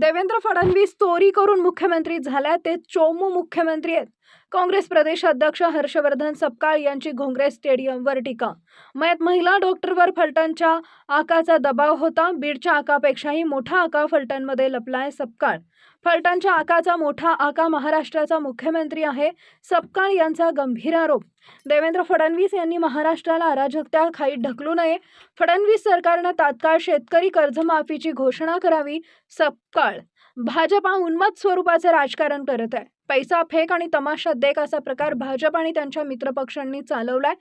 देवेंद्र फडणवीस चोरी करून मुख्यमंत्री झाल्या ते चोमू मुख्यमंत्री आहेत. काँग्रेस प्रदेश अध्यक्ष हर्षवर्धन सपकाळ यांची घोंगरे स्टेडियमवर टीका. मयत महिला डॉक्टरवर फलटणच्या आकाचा दबाव होता बीडच्या आकापेक्षाही मोठा आका फलटणमध्ये लपलाय सपकाळ. फलटणच्या आकाचा मोठा आका महाराष्ट्राचा मुख्यमंत्री आहे. सपकाळ यांचा गंभीर आरोप. देवेंद्र फडणवीस यांनी महाराष्ट्राला अराजकता खाईत ढकलू नये. फडणवीस सरकारनं तात्काळ शेतकरी कर्जमाफीची घोषणा करावी. सपकाळ. भाजपा उन्मत स्वरूपाचे राजकारण करत आहे. पैसा फेक आणि तमाशा देख असा प्रकार भाजप आणि त्यांच्या मित्रपक्षांनी चालवलाय.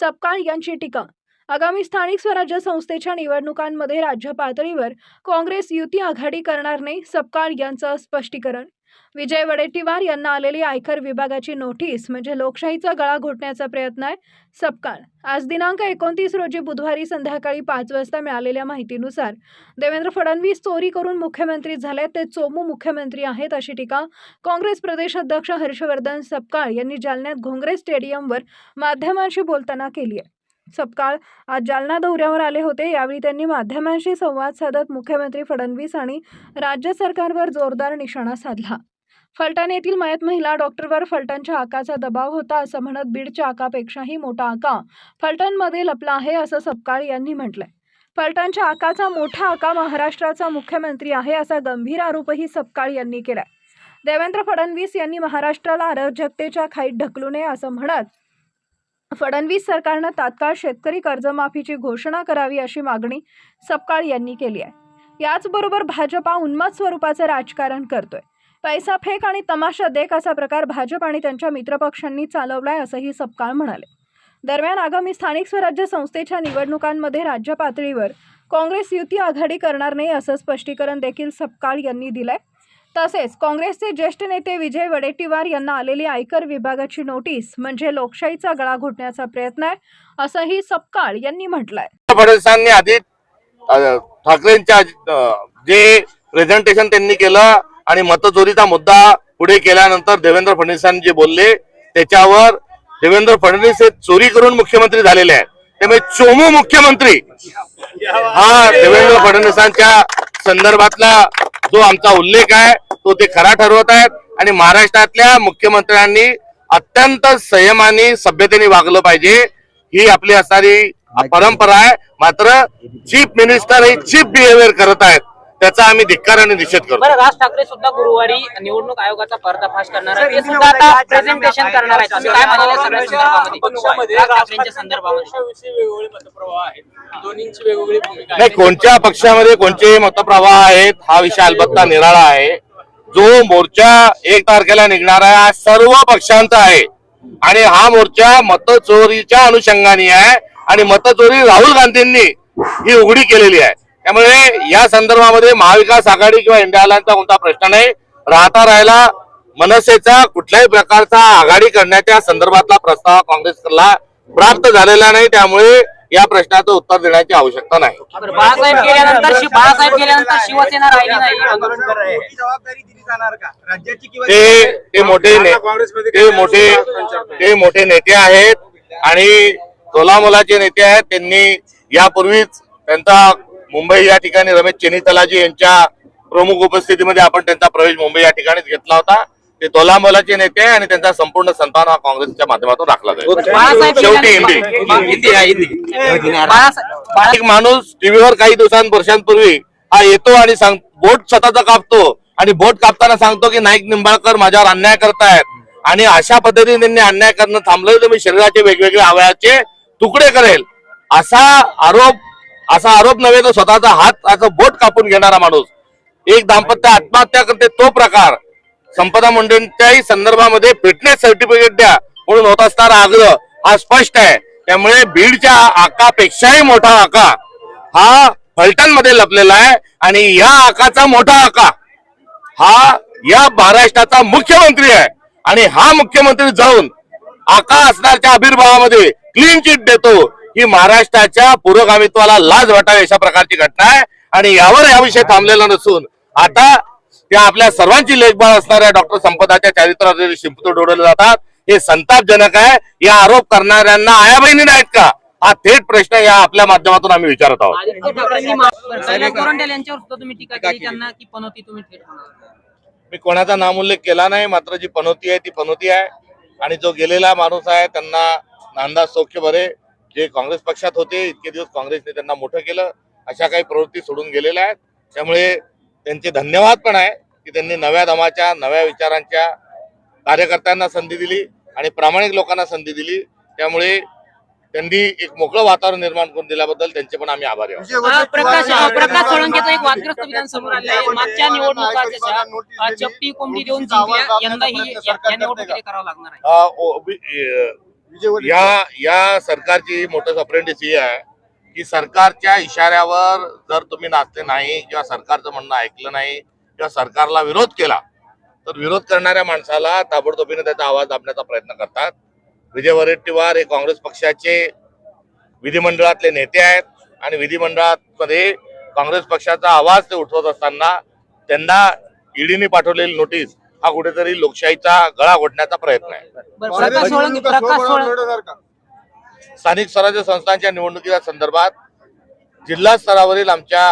सपकाळ यांची टीका. आगामी स्थानिक स्वराज्य संस्थेच्या निवडणुकांमध्ये राज्य पातळीवर काँग्रेस युती आघाडी करणार नाही सपकाळ यांचं स्पष्टीकरण. विजय वडेट्टीवार यांना आलेली आयकर विभागाची नोटीस म्हणजे लोकशाहीचा गळा घोटण्याचा प्रयत्न आहे सपकाळ. आज दिनांक एकोणतीस रोजी बुधवारी संध्याकाळी पाच वाजता मिळालेल्या माहितीनुसार देवेंद्र फडणवीस चोरी करून मुख्यमंत्री झाले ते चोमू मुख्यमंत्री आहेत अशी टीका काँग्रेस प्रदेश अध्यक्ष हर्षवर्धन सपकाळ यांनी जालन्यात घोंगरे स्टेडियमवर माध्यमांशी बोलताना केली आहे. सपकाळ आज जालना दौऱ्यावर आले होते. यावेळी त्यांनी माध्यमांशी संवाद साधत मुख्यमंत्री फडणवीस आणि राज्य सरकारवर जोरदार निशाणा साधला. फलटण येथील मयत महिला डॉक्टरवर फलटणच्या आकाचा दबाव होता असं म्हणत बीडच्या आकापेक्षाही मोठा आका फलटणमध्ये लपला आहे असं सपकाळ यांनी म्हटलंय. फलटणच्या आकाचा मोठा आका महाराष्ट्राचा मुख्यमंत्री आहे असा गंभीर आरोपही सपकाळ यांनी केलाय. देवेंद्र फडणवीस यांनी महाराष्ट्राला अराजकतेच्या खाईत ढकलू नये असं म्हणत फडणवीस सरकारनं तात्काळ शेतकरी कर्जमाफीची घोषणा करावी अशी मागणी सपकाळ यांनी केली आहे. याचबरोबर भाजपा उन्माद स्वरूपाचं राजकारण करतोय. पैसा फेक आणि तमाशा देख असा प्रकार भाजप आणि त्यांच्या मित्रपक्षांनी चालवलाय असंही सपकाळ म्हणाले. दरम्यान आगामी स्थानिक स्वराज्य संस्थेच्या निवडणुकांमध्ये राज्य पातळीवर काँग्रेस युती आघाडी करणार नाही असं स्पष्टीकरण देखील सपकाळ यांनी दिलंय. तसेच काँग्रेसचे ज्येष्ठ नेते विजय वडेट्टीवार यांना आलेली आयकर विभागाची नोटीस म्हणजे लोकशाहीचा गळा घोटण्याचा प्रयत्न आहे असंही सपकाळ यांनी म्हटलंय. फडणवीसांनी आधी ठाकरेंच्या जे प्रेझेंटेशन त्यांनी केलं आणि मतचोरीचा मुद्दा पुढे केल्यानंतर देवेंद्र फडणवीसांनी जे बोलले त्याच्यावर देवेंद्र फडणवीस हे चोरी करून मुख्यमंत्री झालेले आहेत. त्यामुळे चोमू मुख्यमंत्री हा देवेंद्र फडणवीसांच्या संदर्भातला जो आमचा उल्लेख आहे तो ते खरा ठरवत आहेत. आणि महाराष्ट्रातल्या मुख्यमंत्र्यांनी अत्यंत संयमाने सभ्यतेने वागलं पाहिजे. ही आपली असणारी परंपरा आहे. मात्र चीफ मिनिस्टर हे चीफ बिहेवियर करत आहेत. त्याचा आम्ही धिक्कार आणि निषेध करतो. बरं राज ठाकरे सुद्धा गुरुवारी निवडणूक आयोगाचा पर्दाफाश करणार आता प्रेझेंटेशन करणार आहेत. तुम्ही काय म्हणाले सगळ्या संदर्भामध्ये राज ठाकरेंच्या संदर्भामध्ये? पक्षाविषयी वेगवेगळे मतप्रवाह आहेत. दोन्हींची वेगवेगळी भूमिका नाही कोणत्या पक्षामध्ये कोणते मतप्रवाह आहेत हा विषय अलबत्ता निराळा आहे. जो मोर्चा एक तारखेला निघणार आहे हा सर्व पक्षांचा आहे. आणि हा मोर्चा मतचोरीच्या अनुषंगाने आहे. आणि मतचोरी राहुल गांधींनी ही उघडी केलेली आहे. त्यामुळे या संदर्भामध्ये महाविकास आघाडी किंवा इंडिया अलायन्सचा कोणता प्रश्न नाही. राहता राहिला मनसेचा कुठल्याही प्रकारचा आघाडी करण्याच्या संदर्भातला प्रस्ताव काँग्रेसला प्राप्त झालेला नाही. त्यामुळे या प्रश्नाचं उत्तर देण्याची आवश्यकता नाही. बाळासाहेब गेल्यानंतर शि- बाळासाहेब गेल्यानंतर शिवसेना राहिली नाही. मोठी जबाबदारी दिली जाणार का? राज्याची किंवा ते ते मोठे ने- ते मोठे ते मोठे नेते आहेत आणि तोलामोलाचे नेते आहेत. त्यांनी यापूर्वीच त्यांचा मुंबई या ठिकाणी रमेश चेनीतलाजी यांच्या प्रमुख उपस्थितीमध्ये आपण त्यांचा प्रवेश मुंबई या ठिकाणीच घेतला होता. ते तोलामोलाचे नेते आणि त्यांचा संपूर्ण संतान हा काँग्रेसच्या माध्यमातून राखला जाईल. शेवटी हिंदी. एक माणूस टीव्हीवर काही दिवसां वर्षांपूर्वी हा येतो आणि सांग बोट स्वतःचा कापतो आणि बोट कापताना सांगतो की नाईक निंबाळकर माझ्यावर अन्याय करतायत. आणि अशा पद्धतीने त्यांनी अन्याय करणं थांबलं तर मी शरीराचे वेगवेगळे अवयाचे तुकडे करेल. असा आरोप असा आरोप नव्हे तो स्वतःचा हात असं बोट कापून घेणारा माणूस. एक दाम्पत्य आत्महत्या करते तो प्रकार. संपदा मुंडेंच्याही संदर्भामध्ये फिटनेस सर्टिफिकेट द्या म्हणून होत असणारा आग्रह. हा स्पष्ट आहे. त्यामुळे बीडच्या आकापेक्षाही मोठा आका हा फलटणमध्ये लपलेला आहे आणि या आकाचा मोठा आका हा या महाराष्ट्राचा मुख्यमंत्री आहे. आणि हा मुख्यमंत्री जाऊन आका असणारच्या आविर्भावामध्ये क्लीन चिट देतो. ही महाराष्ट्राच्या पुरोगामित्वाला लाज वाटावी अशा प्रकारची घटना आहे. आणि यावर या विषय थांबलेला नसून आता त्या आपल्या सर्वांची लेखबाळ असणाऱ्या डॉक्टर संपदाच्या चारित्र्यावर शिंपतो डोळले जातात. हे संतापजनक आहे. या आरोप करणाऱ्यांना आया बहिणी नाहीत का? हा थेट प्रश्न या आपल्या माध्यमातून आम्ही विचारत आहोत. मा- कोणाचा नामोल्लेख केला नाही मात्र जी पनोती आहे ती पनोती आहे. आणि जो गेलेला माणूस आहे त्यांना नांदा सौख्य बरे. जे काँग्रेस पक्षात होते इतके दिवस काँग्रेसने त्यांना मोठं केलं. अशा काही प्रवृत्ती सोडून गेलेल्या आहेत. त्यामुळे त्यांचे धन्यवाद पण आहे की त्यांनी नव्या दमाच्या नव्या विचारांच्या कार्यकर्त्यांना संधी दिली आणि प्रामाणिक लोकांना संधी दिली. त्यामुळे त्यांनी एक मोकळं वातावरण निर्माण करून दिल्याबद्दल त्यांचे पण आम्ही आभारी आहोत. प्रकाश प्रकाश सोळंकेचं एक वादग्रस्त विधान समोर आले आहे मागच्या निवडणुका जशा चपटी कोंबडी देऊन जिंकल्या यंदाही या करावं लागणार आहे. या सरकारची मोठं अप्रेंटिस ही आहे. की सरकारच्या इशाऱ्यावर जर तुम्ही नाचले नाही किंवा सरकारचं म्हणणं ऐकलं नाही किंवा सरकारला विरोध केला तर विरोध करणाऱ्या माणसाला ताबडतोबीने त्याचा आवाज दाबण्याचा प्रयत्न करतात विजय वडेट्टीवार हे काँग्रेस पक्षाचे विधिमंडळातले नेते आहेत आणि विधिमंडळामध्ये काँग्रेस पक्षाचा आवाज ते उठवत असताना त्यांना ईडीने पाठवलेली नोटीस हा कुठेतरी लोकशाहीचा गळा घोटण्याचा प्रयत्न आहे बरं, प्रकाश सोळंके प्रकाश सोळंके स्थानिक स्वराज्य संस्थांच्या निवडणुकीच्या संदर्भात जिल्हा स्तरावरील आमच्या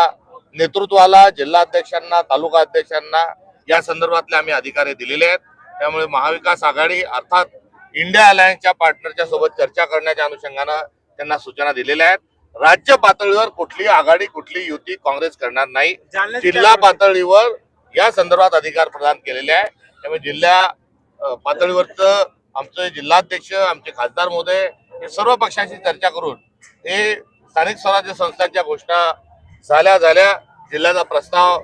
नेतृत्वाला जिल्हा अध्यक्षांना तालुका अध्यक्षांना या संदर्भातले आम्ही अधिकारी दिलेले आहेत. त्यामुळे महाविकास आघाडी अर्थात इंडिया अलायन्सच्या पार्टनरच्या सोबत चर्चा करण्याच्या अनुषंगानं त्यांना सूचना दिलेल्या आहेत. राज्य पातळीवर कुठली आघाडी कुठली युती काँग्रेस करणार नाही. जिल्हा पातळीवर या संदर्भात अधिकार प्रदान केलेले आहे. त्यामुळे जिल्हा पातळीवरचं आमचे जिल्हाध्यक्ष आमचे खासदार महोदय सर्व पक्षांशी चर्चा करून हे स्थानिक स्वराज्य संस्थांच्या घोषणा झाल्या झाल्या. जिल्ह्याचा प्रस्ताव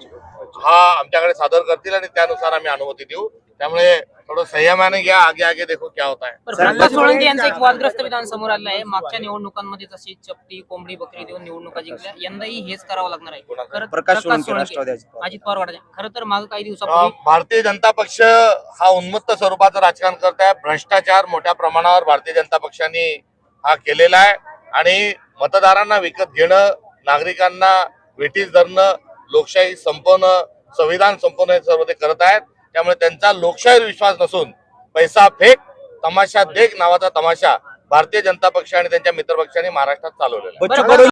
हा आमच्याकडे सादर करतील आणि त्यानुसार आम्ही अनुमती देऊ. त्यामुळे थोडं संयमाने घ्या आगे आगे देखो क्या होता है सोळंके यांचं एक वादग्रस्त विधान समोर आलं आहे. मागच्या निवडणुकांमध्ये जशी चपटी कोंबडी बकरी देऊन निवडणुका जिंकल्या यंदाही हेच करावं लागणार आहे. प्रकाश सोळंके, अजित पवार. अजित पवार गटाचे. खरं तर मागे काही दिवसापूर्वी भारतीय जनता पक्ष हा उन्मत्त स्वरूपाचं राजकारण करत आहे. भ्रष्टाचार मोठ्या प्रमाणावर भारतीय जनता पक्षाने हा केलेला आहे. आणि मतदारांना विकत घेणं नागरिकांना वेठीस धरणं लोकशाही संपवणं संविधान संपवणं हे सर्व ते करत आहेत. त्यामुळे त्यांचा लोकशाहीवर विश्वास नसून पैसा फेक तमाशा देख नावाचा तमाशा भारतीय जनता पक्ष आणि त्यांच्या मित्रपक्षांनी महाराष्ट्रात चालवलेला